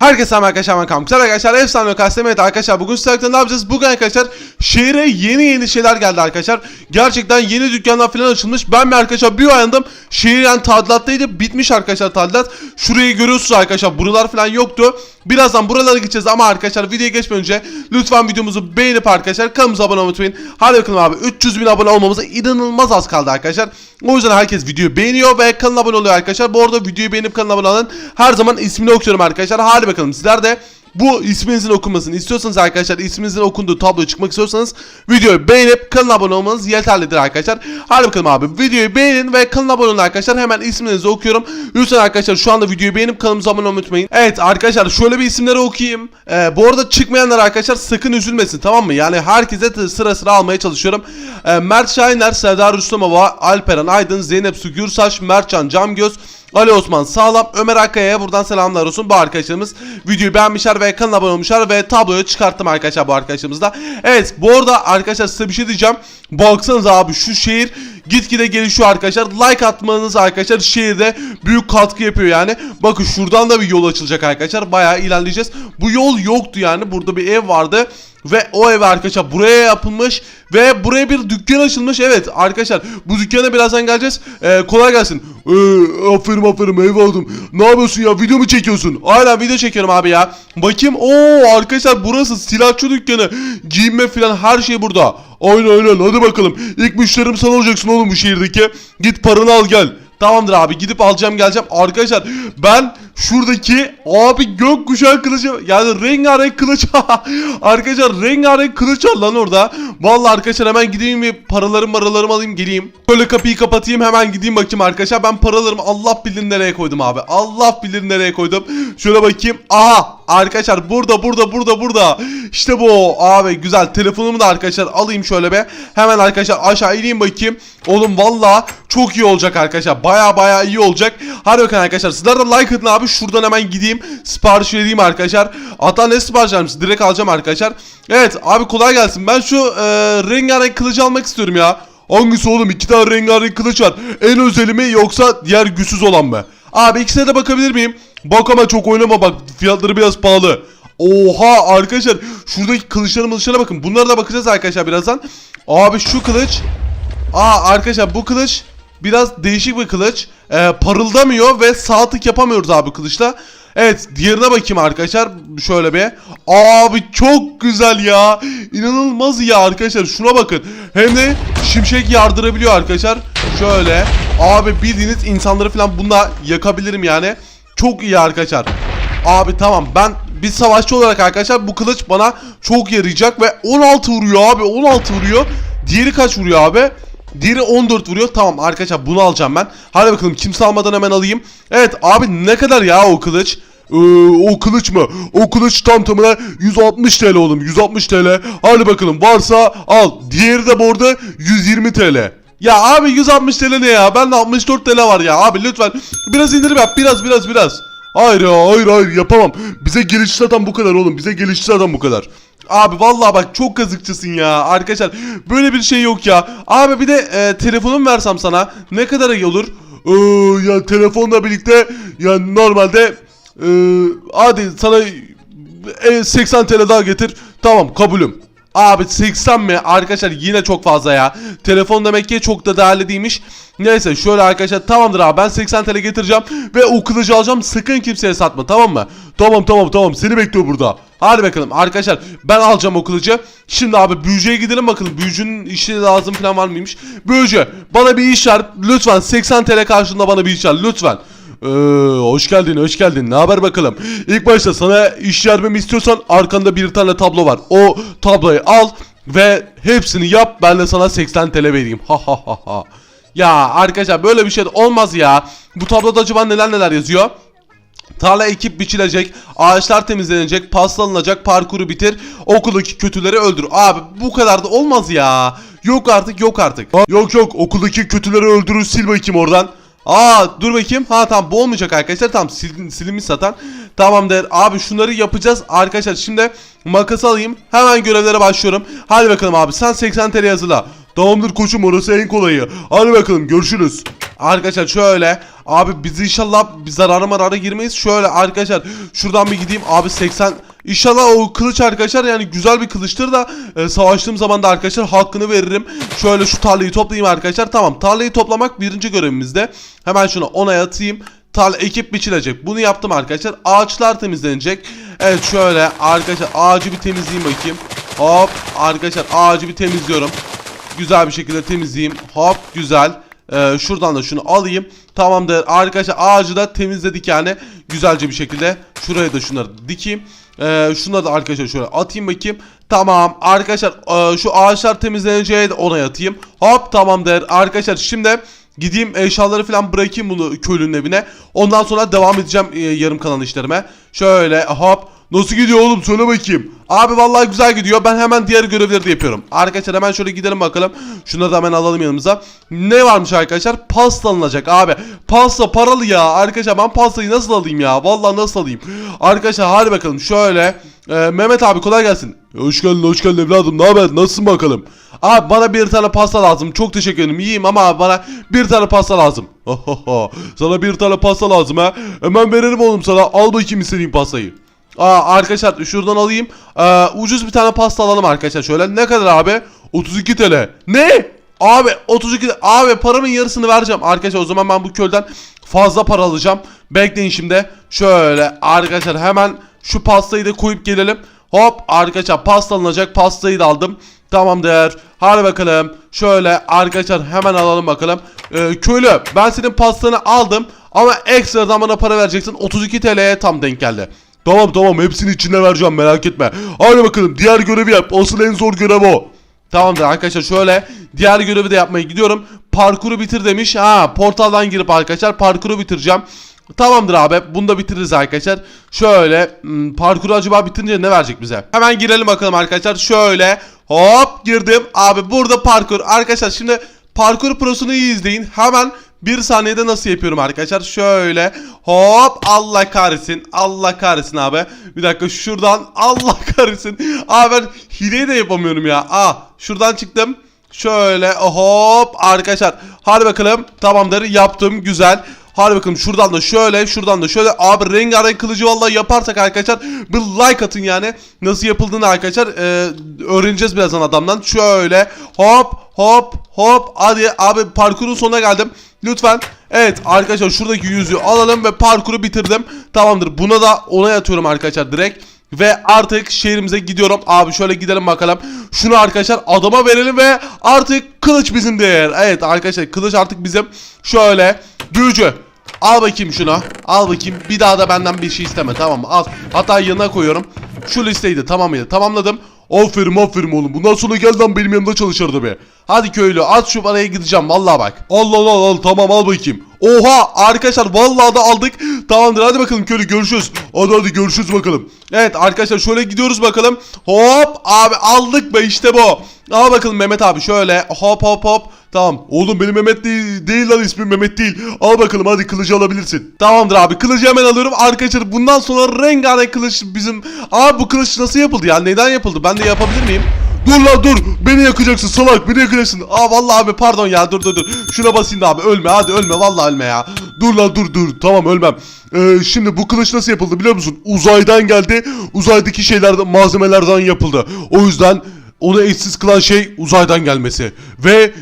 Herkese selam arkadaşlar ben Kamp. Güzel arkadaşlar efsane kastem evet arkadaşlar bugün sizlerle ne yapacağız? Bugün arkadaşlar şehre yeni yeni şeyler geldi arkadaşlar. Gerçekten yeni dükkanlar falan açılmış. Ben bir arkadaşlar bir uyandım. Şehir yani tadilattaydı. Bitmiş arkadaşlar tadilat. Şurayı görüyorsunuz arkadaşlar. Buralar falan yoktu. Birazdan buralara gideceğiz ama arkadaşlar videoya geçmeden önce lütfen videomuzu beğenip arkadaşlar kanalımıza abone olmayı. Hadi bakalım abi 300 bin abone olmamıza inanılmaz az kaldı arkadaşlar. O yüzden herkes videoyu beğeniyor ve kanala abone oluyor arkadaşlar. Bu arada videoyu beğenip kanala abone olun. Her zaman ismini okuyorum arkadaşlar. Hadi bakalım sizler de bu isminizin okunmasını istiyorsanız arkadaşlar isminizin okunduğu tabloya çıkmak istiyorsanız videoyu beğenip kanala abone olmanız yeterlidir arkadaşlar. Hadi bakalım abi videoyu beğenin ve kanala abone olun arkadaşlar. Hemen isminizi okuyorum. Lütfen arkadaşlar şu anda videoyu beğenip kanalımıza abone olmayı unutmayın. Evet arkadaşlar şöyle bir isimleri okuyayım. Ee, bu arada çıkmayanlar arkadaşlar sakın üzülmesin tamam mı? Yani herkese sıra sıra almaya çalışıyorum. Ee, Mert Şahiner, Serdar Rüstemova, Alperen Aydın, Zeynep Su Gürsaç, Mertcan Camgöz, Ali Osman Sağlam, Ömer Akkaya'ya buradan selamlar olsun. Bu arkadaşlarımız videoyu beğenmişler ve kanala abone olmuşlar ve tabloyu çıkarttım arkadaşlar bu arkadaşlarımızda. Evet bu arada arkadaşlar size bir şey diyeceğim. Baksanıza abi şu şehir gitgide gelişiyor arkadaşlar. Like atmanız arkadaşlar şehirde büyük katkı yapıyor yani. Bakın şuradan da bir yol açılacak arkadaşlar. Bayağı ilerleyeceğiz. Bu yol yoktu yani. Burada bir ev vardı. Ve o ev arkadaşlar buraya yapılmış ve buraya bir dükkan açılmış. Evet arkadaşlar bu dükkana birazdan geleceğiz. Ee, kolay gelsin. Ee, aferin aferin eyvallah. Ne yapıyorsun ya video mu çekiyorsun? Aynen video çekiyorum abi ya. Bakayım o arkadaşlar burası silahçı dükkanı. Giyinme falan her şey burada. Aynen aynen hadi bakalım. İlk müşterim sen olacaksın oğlum bu şehirdeki. Git paranı al gel. Tamamdır abi gidip alacağım geleceğim. Arkadaşlar ben şuradaki abi gökkuşağı kılıcı yani rengarenk kılıç arkadaşlar rengarenk kılıç var lan orada. Vallahi arkadaşlar hemen gideyim bir paralarım paralarımı alayım geleyim. Böyle kapıyı kapatayım hemen gideyim bakayım arkadaşlar. Ben paralarımı Allah bilir nereye koydum abi. Allah bilir nereye koydum. Şöyle bakayım. Aha arkadaşlar burada burada burada burada. İşte bu abi güzel telefonumu da arkadaşlar alayım şöyle be. Hemen arkadaşlar aşağı ineyim bakayım. Oğlum valla çok iyi olacak arkadaşlar. Baya baya iyi olacak. Hadi bakın arkadaşlar sizler de like atın abi. Şuradan hemen gideyim. Sipariş vereyim arkadaşlar. Hatta ne sipariş vermiş? Direkt alacağım arkadaşlar. Evet abi kolay gelsin. Ben şu e, rengarenk kılıcı almak istiyorum ya. Hangisi oğlum? İki tane rengarenk kılıç var. En özeli mi yoksa diğer güçsüz olan mı? Abi ikisine de bakabilir miyim? Bak ama çok oynama bak. Fiyatları biraz pahalı. Oha arkadaşlar şuradaki kılıçlara mılıçlara bakın. Bunlara da bakacağız arkadaşlar birazdan. Abi şu kılıç. Aa arkadaşlar bu kılıç biraz değişik bir kılıç. Ee, parıldamıyor ve sağ tık yapamıyoruz abi kılıçla. Evet diğerine bakayım arkadaşlar şöyle bir. Abi çok güzel ya. İnanılmaz ya arkadaşlar şuna bakın. Hem de şimşek yardırabiliyor arkadaşlar. Şöyle. Abi bildiğiniz insanları falan bununla yakabilirim yani. Çok iyi arkadaşlar. Abi tamam ben bir savaşçı olarak arkadaşlar bu kılıç bana çok yarayacak ve 16 vuruyor abi 16 vuruyor. Diğeri kaç vuruyor abi? Diğeri 14 vuruyor. Tamam arkadaşlar bunu alacağım ben. Hadi bakalım kimse almadan hemen alayım. Evet abi ne kadar ya o kılıç? Ee, o kılıç mı? O kılıç tam tamına 160 TL oğlum 160 TL. Hadi bakalım varsa al. Diğeri de bu arada 120 TL. Ya abi 160 TL ne ya? Bende 64 TL var ya. Abi lütfen biraz indirim yap. Biraz biraz biraz. Hayır ya hayır hayır yapamam. Bize gelişi zaten bu kadar oğlum. Bize gelişi zaten bu kadar. Abi vallahi bak çok kazıkçısın ya arkadaşlar. Böyle bir şey yok ya. Abi bir de e, telefonumu versem sana ne kadar iyi olur? Ee, ya telefonla birlikte ya normalde e, hadi sana e, 80 TL daha getir. Tamam kabulüm. Abi 80 mi? Arkadaşlar yine çok fazla ya. Telefon demek ki çok da değerli değilmiş. Neyse şöyle arkadaşlar tamamdır abi ben 80 TL getireceğim ve o kılıcı alacağım. Sakın kimseye satma tamam mı? Tamam tamam tamam seni bekliyor burada. Hadi bakalım arkadaşlar ben alacağım o kılıcı. Şimdi abi büyücüye gidelim bakalım. Büyücünün işi lazım falan var mıymış? Büyücü bana bir iş ver. Lütfen 80 TL karşılığında bana bir iş ver lütfen. Ee, hoş geldin hoş geldin ne haber bakalım İlk başta sana iş vermemi istiyorsan arkanda bir tane tablo var o tabloyu al ve hepsini yap ben de sana 80 TL vereyim ha ha ha ha ya arkadaşlar böyle bir şey olmaz ya bu tabloda acaba neler neler yazıyor Tarla ekip biçilecek, ağaçlar temizlenecek, pastalanacak, parkuru bitir, okuldaki kötüleri öldür. Abi bu kadar da olmaz ya. Yok artık yok artık. Yok yok okuldaki kötüleri öldürür sil bakayım oradan. Aa dur bakayım. Ha tamam bu olmayacak arkadaşlar. Tamam sil, silinmiş zaten. Tamamdır. Abi şunları yapacağız. Arkadaşlar şimdi makası alayım. Hemen görevlere başlıyorum. Hadi bakalım abi sen 80 TL hazırla. Tamamdır koçum orası en kolayı. Hadi bakalım görüşürüz. Arkadaşlar şöyle abi biz inşallah bir zarara marara girmeyiz. Şöyle arkadaşlar şuradan bir gideyim abi 80 İnşallah o kılıç arkadaşlar yani güzel bir kılıçtır da e, savaştığım zaman da arkadaşlar hakkını veririm. Şöyle şu tarlayı toplayayım arkadaşlar. Tamam tarlayı toplamak birinci görevimizde. Hemen şunu onaya atayım. Tarla ekip biçilecek. Bunu yaptım arkadaşlar. Ağaçlar temizlenecek. Evet şöyle arkadaşlar ağacı bir temizleyeyim bakayım. Hop arkadaşlar ağacı bir temizliyorum. Güzel bir şekilde temizleyeyim. Hop güzel. Ee, şuradan da şunu alayım. Tamamdır. Arkadaşlar ağacı da temizledik yani. Güzelce bir şekilde. Şuraya da şunları dikeyim. Ee, şunları da arkadaşlar şöyle atayım bakayım. Tamam. Arkadaşlar e, şu ağaçlar temizleneceği de ona atayım. Hop tamamdır. Arkadaşlar şimdi gideyim eşyaları falan bırakayım bunu köylünün evine. Ondan sonra devam edeceğim e, yarım kalan işlerime. Şöyle hop. Nasıl gidiyor oğlum söyle bakayım. Abi vallahi güzel gidiyor. Ben hemen diğer görevleri de yapıyorum. Arkadaşlar hemen şöyle gidelim bakalım. Şunları da hemen alalım yanımıza. Ne varmış arkadaşlar? Pasta alınacak abi. Pasta paralı ya. Arkadaşlar ben pastayı nasıl alayım ya? Vallahi nasıl alayım? Arkadaşlar hadi bakalım şöyle. Ee, Mehmet abi kolay gelsin. Hoş geldin hoş geldin evladım. Ne haber? Nasılsın bakalım? Abi bana bir tane pasta lazım. Çok teşekkür ederim. Yiyeyim ama abi bana bir tane pasta lazım. sana bir tane pasta lazım ha. Hemen veririm oğlum sana. Al bakayım istediğin pastayı. Aa arkadaşlar şuradan alayım. Ee, ucuz bir tane pasta alalım arkadaşlar. Şöyle ne kadar abi? 32 TL. Ne? Abi 32 abi paramın yarısını vereceğim. Arkadaşlar o zaman ben bu kölden fazla para alacağım. Bekleyin şimdi. Şöyle arkadaşlar hemen şu pastayı da koyup gelelim. Hop arkadaşlar pasta alınacak. Pastayı da aldım. Tamamdır. Hadi bakalım. Şöyle arkadaşlar hemen alalım bakalım. Ee, köylü ben senin pastanı aldım. Ama ekstradan bana para vereceksin. 32 TL'ye tam denk geldi. Tamam tamam hepsini içine vereceğim merak etme. Hadi bakalım diğer görevi yap. Asıl en zor görev o. Tamamdır arkadaşlar şöyle diğer görevi de yapmaya gidiyorum. Parkuru bitir demiş. Ha portaldan girip arkadaşlar parkuru bitireceğim. Tamamdır abi bunu da bitiririz arkadaşlar. Şöyle hmm, parkuru acaba bitirince ne verecek bize? Hemen girelim bakalım arkadaşlar. Şöyle hop girdim. Abi burada parkur. Arkadaşlar şimdi parkur prosunu iyi izleyin. Hemen bir saniyede nasıl yapıyorum arkadaşlar? Şöyle hop Allah kahretsin. Allah kahretsin abi. Bir dakika şuradan Allah kahretsin. Abi ben hileyi de yapamıyorum ya. Aa şuradan çıktım. Şöyle hop arkadaşlar. Hadi bakalım. Tamamdır yaptım güzel. Hadi bakalım şuradan da şöyle şuradan da şöyle. Abi rengarenk kılıcı vallahi yaparsak arkadaşlar bir like atın yani. Nasıl yapıldığını arkadaşlar ee, öğreneceğiz birazdan adamdan. Şöyle hop hop hop. Hadi abi parkurun sonuna geldim. Lütfen. Evet arkadaşlar şuradaki yüzüğü alalım ve parkuru bitirdim. Tamamdır. Buna da onay atıyorum arkadaşlar direkt. Ve artık şehrimize gidiyorum. Abi şöyle gidelim bakalım. Şunu arkadaşlar adama verelim ve artık kılıç bizimdir. Evet arkadaşlar kılıç artık bizim. Şöyle büyücü. Al bakayım şunu. Al bakayım. Bir daha da benden bir şey isteme tamam mı? Al. Hatta yanına koyuyorum. Şu listeydi tamam mıydı? Tamamladım. Aferin aferin oğlum. Bundan sonra gel lan benim yanımda çalışırdı be. Hadi köylü at şu paraya gideceğim vallahi bak. Allah Allah al tamam al bakayım. Oha arkadaşlar vallahi da aldık. Tamamdır hadi bakalım köylü görüşürüz. Hadi hadi görüşürüz bakalım. Evet arkadaşlar şöyle gidiyoruz bakalım. Hop abi aldık be işte bu. Al bakalım Mehmet abi şöyle hop hop hop. Tamam. Oğlum benim Mehmet değil, değil lan ismim Mehmet değil. Al bakalım hadi kılıcı alabilirsin. Tamamdır abi kılıcı hemen alıyorum. Arkadaşlar bundan sonra rengarenk kılıç bizim. Abi bu kılıç nasıl yapıldı ya? Neden yapıldı? Ben de yapabilir miyim? Dur lan dur. Beni yakacaksın salak. Beni yakacaksın. Aa vallahi abi pardon ya. Dur dur dur. Şuna basayım da abi. Ölme hadi ölme. Vallahi ölme ya. Dur lan dur dur. Tamam ölmem. Ee, şimdi bu kılıç nasıl yapıldı biliyor musun? Uzaydan geldi. Uzaydaki şeylerden malzemelerden yapıldı. O yüzden onu eşsiz kılan şey uzaydan gelmesi. Ve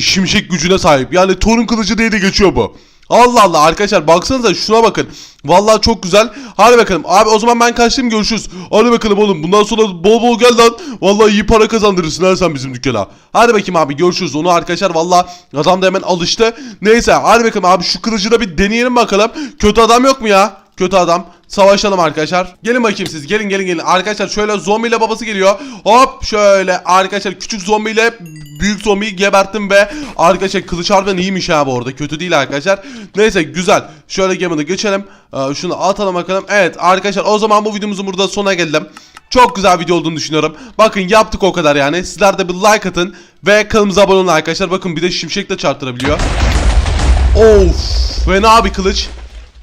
şimşek gücüne sahip. Yani Thor'un kılıcı diye de geçiyor bu. Allah Allah arkadaşlar baksanıza şuna bakın. Vallahi çok güzel. Hadi bakalım. Abi o zaman ben kaçtım görüşürüz. Hadi bakalım oğlum. Bundan sonra bol bol gel lan. Vallahi iyi para kazandırırsın ha sen bizim dükkana. Hadi bakayım abi görüşürüz. Onu arkadaşlar vallahi adam da hemen alıştı. Neyse hadi bakalım abi şu kılıcı da bir deneyelim bakalım. Kötü adam yok mu ya? Kötü adam. Savaşalım arkadaşlar. Gelin bakayım siz. Gelin gelin gelin. Arkadaşlar şöyle zombiyle babası geliyor. Hop şöyle arkadaşlar küçük zombiyle büyük zombiyi geberttim ve arkadaşlar kılıç harbiden iyiymiş abi orada. Kötü değil arkadaşlar. Neyse güzel. Şöyle gemide geçelim. Ee, şunu atalım bakalım. Evet arkadaşlar o zaman bu videomuzun burada sonuna geldim. Çok güzel video olduğunu düşünüyorum. Bakın yaptık o kadar yani. Sizler de bir like atın ve kanalımıza abone olun arkadaşlar. Bakın bir de şimşek de çarptırabiliyor. Of fena bir kılıç.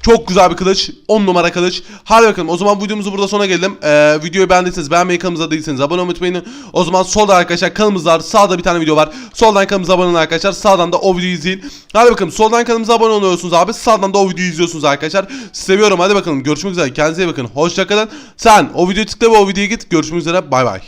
Çok güzel bir kılıç. 10 numara kılıç. Hadi bakalım o zaman videomuzu burada sona gelelim. Ee, videoyu beğendiyseniz beğenmeyi kanalımıza değilseniz abone olmayı unutmayın. O zaman solda arkadaşlar kanalımız var. Sağda bir tane video var. Soldan kanalımıza abone olun arkadaşlar. Sağdan da o videoyu izleyin. Hadi bakalım soldan kanalımıza abone oluyorsunuz abi. Sağdan da o videoyu izliyorsunuz arkadaşlar. Seviyorum hadi bakalım. Görüşmek üzere. Kendinize iyi bakın. Hoşçakalın. Sen o videoyu tıkla ve o videoya git. Görüşmek üzere. Bay bay.